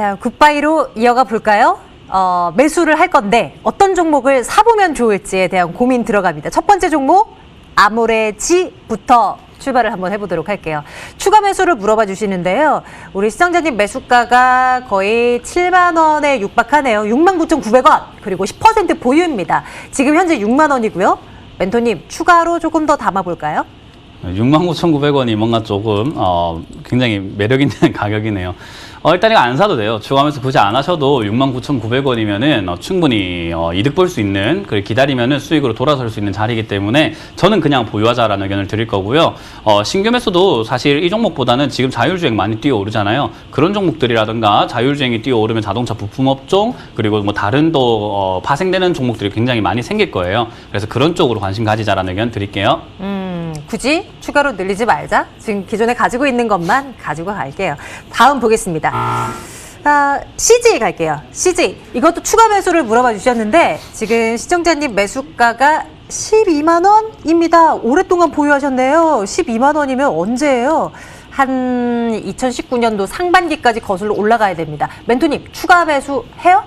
자, 굿바이로 이어가 볼까요? 어, 매수를 할 건데 어떤 종목을 사보면 좋을지에 대한 고민 들어갑니다. 첫 번째 종목 아모레지부터 출발을 한번 해보도록 할게요. 추가 매수를 물어봐 주시는데요. 우리 시청자님 매수가가 거의 7만 원에 육박하네요. 6만 9,900원 그리고 10% 보유입니다. 지금 현재 6만 원이고요. 멘토님 추가로 조금 더 담아볼까요? 69,900원이 뭔가 조금 어, 굉장히 매력 있는 가격이네요. 어, 일단 이거 안 사도 돼요. 추가하면서 굳이 안 하셔도 69,900원이면은 어, 충분히 어, 이득 볼 수 있는 그리고 기다리면은 수익으로 돌아설 수 있는 자리이기 때문에 저는 그냥 보유하자라는 의견을 드릴 거고요. 어, 신규 매수도 사실 이 종목보다는 지금 자율주행 많이 뛰어오르잖아요. 그런 종목들이라든가 자율주행이 뛰어오르면 자동차 부품 업종 그리고 뭐 다른 또 어, 파생되는 종목들이 굉장히 많이 생길 거예요. 그래서 그런 쪽으로 관심 가지자라는 의견 드릴게요. 음, 굳이 추가로 늘리지 말자. 지금 기존에 가지고 있는 것만 가지고 갈게요. 다음 보겠습니다. 아, CJ 갈게요. CJ. 이것도 추가 매수를 물어봐 주셨는데 지금 시청자님 매수가가 12만 원입니다. 오랫동안 보유하셨네요. 12만 원이면 언제예요? 한 2019년도 상반기까지 거슬러 올라가야 됩니다. 멘토님 추가 매수 해요?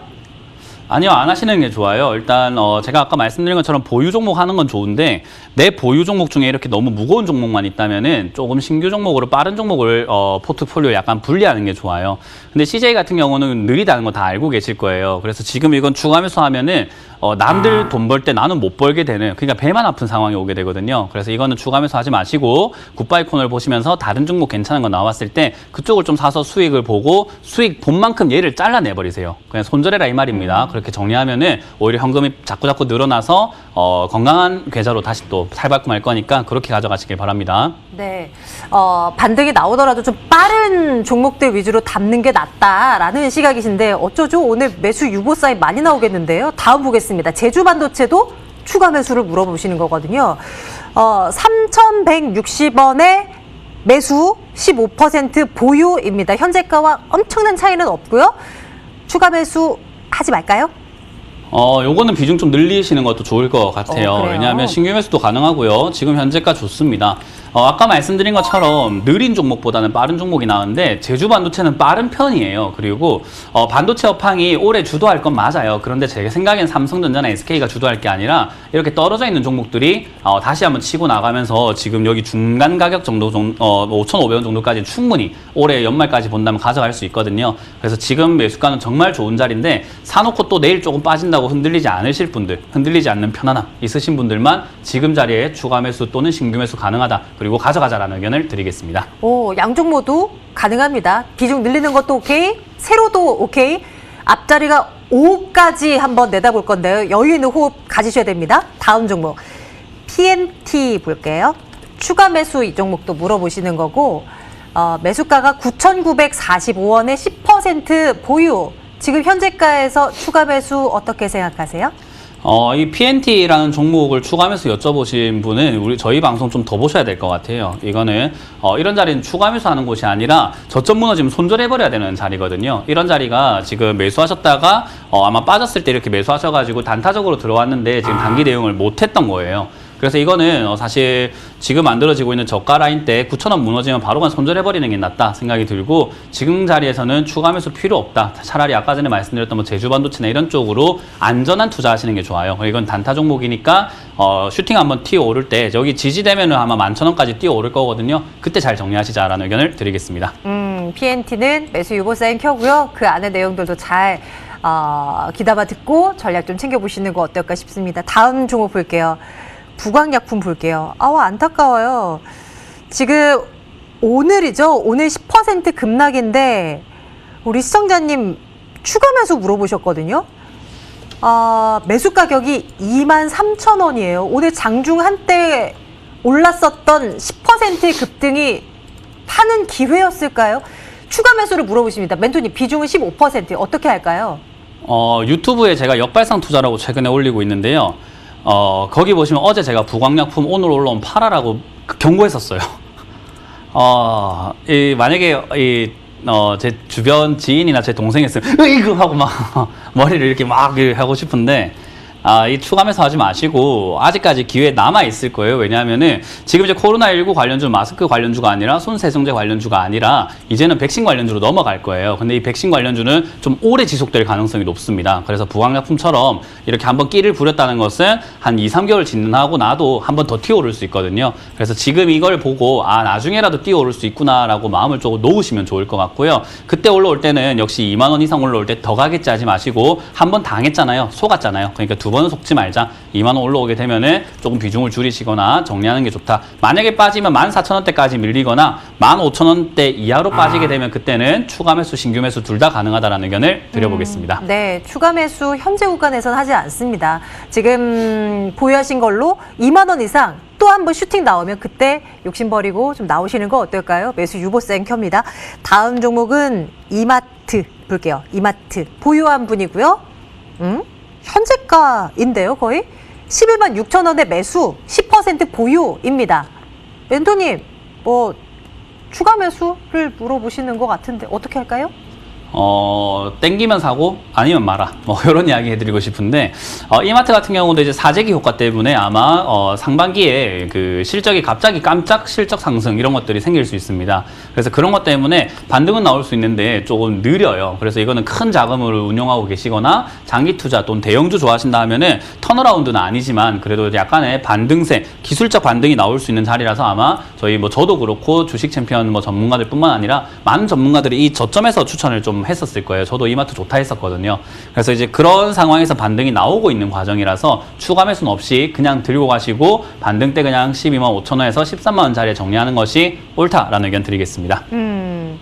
아니요, 안 하시는 게 좋아요. 일단 어, 제가 아까 말씀드린 것처럼 보유 종목 하는 건 좋은데 내 보유 종목 중에 이렇게 너무 무거운 종목만 있다면은 조금 신규 종목으로 빠른 종목을 어, 포트폴리오에 약간 분리하는 게 좋아요. 근데 CJ 같은 경우는 느리다는 거 다 알고 계실 거예요. 그래서 지금 이건 추가 매수하면은 어, 남들 돈 벌 때 나는 못 벌게 되는 그러니까 배만 아픈 상황이 오게 되거든요. 그래서 이거는 추가 매수하지 마시고 굿바이 코너를 보시면서 다른 종목 괜찮은 거 나왔을 때 그쪽을 좀 사서 수익을 보고 수익 본 만큼 얘를 잘라내 버리세요. 그냥 손절해라 이 말입니다. 그렇게 정리하면은 오히려 현금이 자꾸 자꾸 늘어나서 어, 건강한 계좌로 다시 또 탈바꿈할 거니까 그렇게 가져가시길 바랍니다. 네. 어, 반등이 나오더라도 좀 빠른 종목들 위주로 담는 게 낫다라는 시각이신데 어쩌죠? 오늘 매수 유보 사인 많이 나오겠는데요. 다음 보겠습니다. 제주 반도체도 추가 매수를 물어보시는 거거든요. 어, 3,160원에 매수 15% 보유입니다. 현재가와 엄청난 차이는 없고요. 추가 매수 하지 말까요? 어, 요거는 비중 좀 늘리시는 것도 좋을 것 같아요. 어, 그래요? 왜냐하면 신규 매수도 가능하고요. 지금 현재가 좋습니다. 어, 아까 말씀드린 것처럼 느린 종목보다는 빠른 종목이 나오는데 제주 반도체는 빠른 편이에요. 그리고 어, 반도체 업황이 올해 주도할 건 맞아요. 그런데 제 생각엔 삼성전자나 SK가 주도할 게 아니라 이렇게 떨어져 있는 종목들이 어, 다시 한번 치고 나가면서 지금 여기 중간 가격 정도 정, 어, 5,500원 정도까지 충분히 올해 연말까지 본다면 가져갈 수 있거든요. 그래서 지금 매수가는 정말 좋은 자리인데 사놓고 또 내일 조금 빠진다고 흔들리지 않으실 분들, 흔들리지 않는 편안함 있으신 분들만 지금 자리에 추가 매수 또는 신규 매수 가능하다. 그리고 가져가자라는 의견을 드리겠습니다. 오, 양쪽 모두 가능합니다. 비중 늘리는 것도 오케이, 세로도 오케이, 앞자리가 5까지 한번 내다볼 건데요. 여유 있는 호흡 가지셔야 됩니다. 다음 종목. PNT 볼게요. 추가 매수 이 종목도 물어보시는 거고, 어, 매수가가 9,945원에 10% 보유. 지금 현재가에서 추가 매수 어떻게 생각하세요? 어, 이 PNT라는 종목을 추가하면서 여쭤보신 분은 우리 저희 방송 좀 더 보셔야 될 것 같아요. 이거는 어, 이런 자리는 추가 매수하는 곳이 아니라 저점 무너지면 손절해버려야 되는 자리거든요. 이런 자리가 지금 매수하셨다가 어, 아마 빠졌을 때 이렇게 매수하셔가지고 단타적으로 들어왔는데 지금 단기 대응을 못했던 거예요. 그래서 이거는 어, 사실 지금 만들어지고 있는 저가 라인 때 9,000원 무너지면 바로 그냥 손절해버리는 게 낫다 생각이 들고 지금 자리에서는 추가 매수 필요 없다. 차라리 아까 전에 말씀드렸던 뭐 제주 반도체나 이런 쪽으로 안전한 투자하시는 게 좋아요. 이건 단타 종목이니까 어, 슈팅 한번 튀어 오를 때 여기 지지되면은 아마 11,000원까지 뛰어 오를 거거든요. 그때 잘 정리하시자라는 의견을 드리겠습니다. 음, PNT는 매수 유보 사인 켜고요. 그 안에 내용들도 잘 어, 기다봐 듣고 전략 좀 챙겨보시는 거 어떨까 싶습니다. 다음 종목 볼게요. 부광약품 볼게요. 아우 안타까워요. 지금 오늘이죠. 오늘 10% 급락인데 우리 시청자님 추가 매수 물어보셨거든요. 아, 매수 가격이 2만 3천 원이에요. 오늘 장중 한때 올랐었던 10%의 급등이 파는 기회였을까요? 추가 매수를 물어보십니다. 멘토님 비중은 15% 어떻게 할까요? 어, 유튜브에 제가 역발상 투자라고 최근에 올리고 있는데요. 어, 거기 보시면 어제 제가 부광약품 오늘 올라온 팔아라고 경고했었어요. 어, 이, 만약에 이, 어, 제 주변 지인이나 제 동생이 있으면, 으이그! 하고 막 머리를 이렇게 막 하고 싶은데, 아, 이 매수 하지 마시고 아직까지 기회 남아 있을 거예요. 왜냐하면은 지금 이제 코로나19 관련주 마스크 관련주가 아니라 손 세정제 관련주가 아니라 이제는 백신 관련주로 넘어갈 거예요. 근데 이 백신 관련주는 좀 오래 지속될 가능성이 높습니다. 그래서 부항약품처럼 이렇게 한번 끼를 부렸다는 것은 한 2, 3개월 진행하고 나도 한 번더 튀어오를 수 있거든요. 그래서 지금 이걸 보고 아, 나중에라도 뛰어오를 수 있구나라고 마음을 조금 놓으시면 좋을 것 같고요. 그때 올라올 때는 역시 2만 원 이상 올라올 때 더 가겠지 하지 마시고 한 번 당했잖아요. 속았잖아요. 그러니까 두 번은 속지 말자. 2만 원 올라오게 되면은 조금 비중을 줄이시거나 정리하는 게 좋다. 만약에 빠지면 14,000원대까지 밀리거나 15,000원대 이하로 빠지게 되면 그때는 추가 매수, 신규 매수 둘 다 가능하다라는 의견을 드려보겠습니다. 네, 추가 매수 현재 구간에서는 하지 않습니다. 지금 보유하신 걸로 2만 원 이상 또한번 슈팅 나오면 그때 욕심 버리고 좀 나오시는 거 어떨까요? 매수 유보 생켜입니다. 다음 종목은 이마트 볼게요. 이마트 보유한 분이고요. 음? 현재가인데요, 거의 11만 6천 원의 매수 10% 보유입니다. 멘토님, 뭐 추가 매수를 물어보시는 것 같은데 어떻게 할까요? 어, 땡기면 사고 아니면 말아. 뭐 이런 이야기 해드리고 싶은데 어, 이마트 같은 경우도 이제 사재기 효과 때문에 아마 어, 상반기에 그 실적이 갑자기 깜짝 실적 상승 이런 것들이 생길 수 있습니다. 그래서 그런 것 때문에 반등은 나올 수 있는데 조금 느려요. 그래서 이거는 큰 자금을 운용하고 계시거나 장기 투자 또는 대형주 좋아하신다 하면은 턴어라운드는 아니지만 그래도 약간의 반등세, 기술적 반등이 나올 수 있는 자리라서 아마 저희 뭐 저도 그렇고 주식 챔피언 뭐 전문가들뿐만 아니라 많은 전문가들이 이 저점에서 추천을 좀 했었을 거예요. 저도 이마트 좋다 했었거든요. 그래서 이제 그런 상황에서 반등이 나오고 있는 과정이라서 추가 매수는 없이 그냥 들고 가시고 반등 때 그냥 12만 5천 원에서 13만 원 자리에 정리하는 것이 옳다라는 의견 드리겠습니다. 음,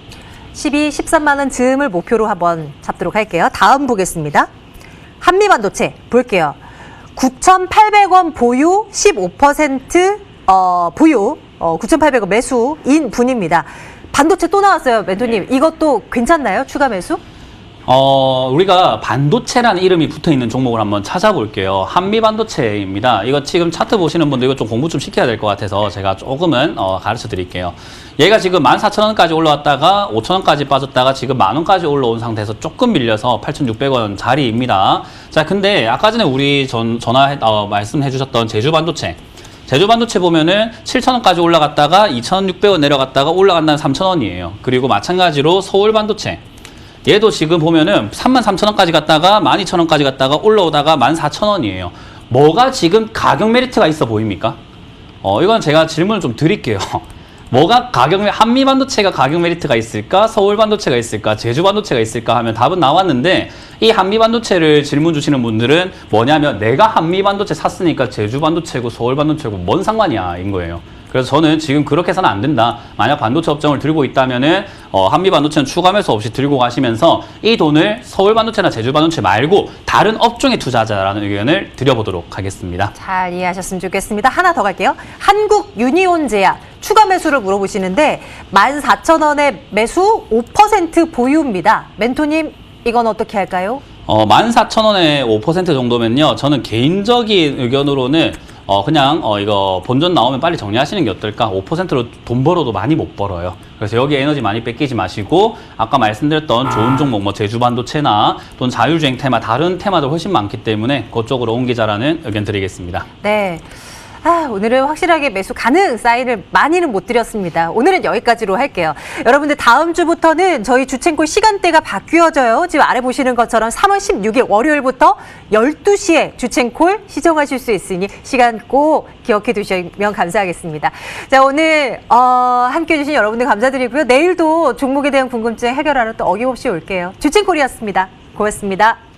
12, 13만 원 즈음을 목표로 한번 잡도록 할게요. 다음 보겠습니다. 한미반도체 볼게요. 9,800원 보유 15% 어, 보유 어, 9,800원 매수인 분입니다. 반도체 또 나왔어요, 멘토님. 이것도 괜찮나요? 추가 매수? 어, 우리가 반도체라는 이름이 붙어 있는 종목을 한번 찾아볼게요. 한미 반도체입니다. 이거 지금 차트 보시는 분들 이거 좀 공부 좀 시켜야 될 것 같아서 제가 조금은 어, 가르쳐 드릴게요. 얘가 지금 14,000원까지 올라왔다가 5,000원까지 빠졌다가 지금 만 원까지 올라온 상태에서 조금 밀려서 8,600원 자리입니다. 자, 근데 아까 전에 우리 전, 전화, 어, 말씀해 주셨던 제주 반도체. 제주 반도체 보면은 7,000원까지 올라갔다가 2,600원 내려갔다가 올라간다는 3,000원이에요. 그리고 마찬가지로 서울 반도체. 얘도 지금 보면은 33,000원까지 갔다가 12,000원까지 갔다가 올라오다가 14,000원이에요. 뭐가 지금 가격 메리트가 있어 보입니까? 어, 이건 제가 질문을 좀 드릴게요. 뭐가 가격, 메- 한미 반도체가 가격 메리트가 있을까? 서울 반도체가 있을까? 제주 반도체가 있을까? 하면 답은 나왔는데, 이 한미 반도체를 질문 주시는 분들은 뭐냐면, 내가 한미 반도체 샀으니까 제주 반도체고 서울 반도체고 뭔 상관이야? 인 거예요. 그래서 저는 지금 그렇게 해서는 안 된다. 만약 반도체 업종을 들고 있다면은 어, 한미 반도체는 추가 매수 없이 들고 가시면서 이 돈을 서울 반도체나 제주 반도체 말고 다른 업종에 투자하자라는 의견을 드려보도록 하겠습니다. 잘 이해하셨으면 좋겠습니다. 하나 더 갈게요. 한국 유니온 제약 추가 매수를 물어보시는데 14,000원의 매수 5% 보유입니다. 멘토님 이건 어떻게 할까요? 어, 14,000원에 5% 정도면요. 저는 개인적인 의견으로는 어, 그냥 어, 이거 본전 나오면 빨리 정리하시는 게 어떨까? 5%로 돈 벌어도 많이 못 벌어요. 그래서 여기 에너지 많이 뺏기지 마시고 아까 말씀드렸던 좋은 종목 뭐 제주 반도체나 또는 자율주행 테마 다른 테마도 훨씬 많기 때문에 그쪽으로 옮기자라는 의견 드리겠습니다. 네. 아, 오늘은 확실하게 매수 가능 사인을 많이는 못 드렸습니다. 오늘은 여기까지로 할게요. 여러분들 다음 주부터는 저희 주첸콜 시간대가 바뀌어져요. 지금 아래 보시는 것처럼 3월 16일 월요일부터 12시에 주첸콜 시정하실 수 있으니 시간 꼭 기억해 두시면 감사하겠습니다. 자, 오늘 어, 함께 해주신 여러분들 감사드리고요. 내일도 종목에 대한 궁금증 해결하러 또 어김없이 올게요. 주첸콜이었습니다. 고맙습니다.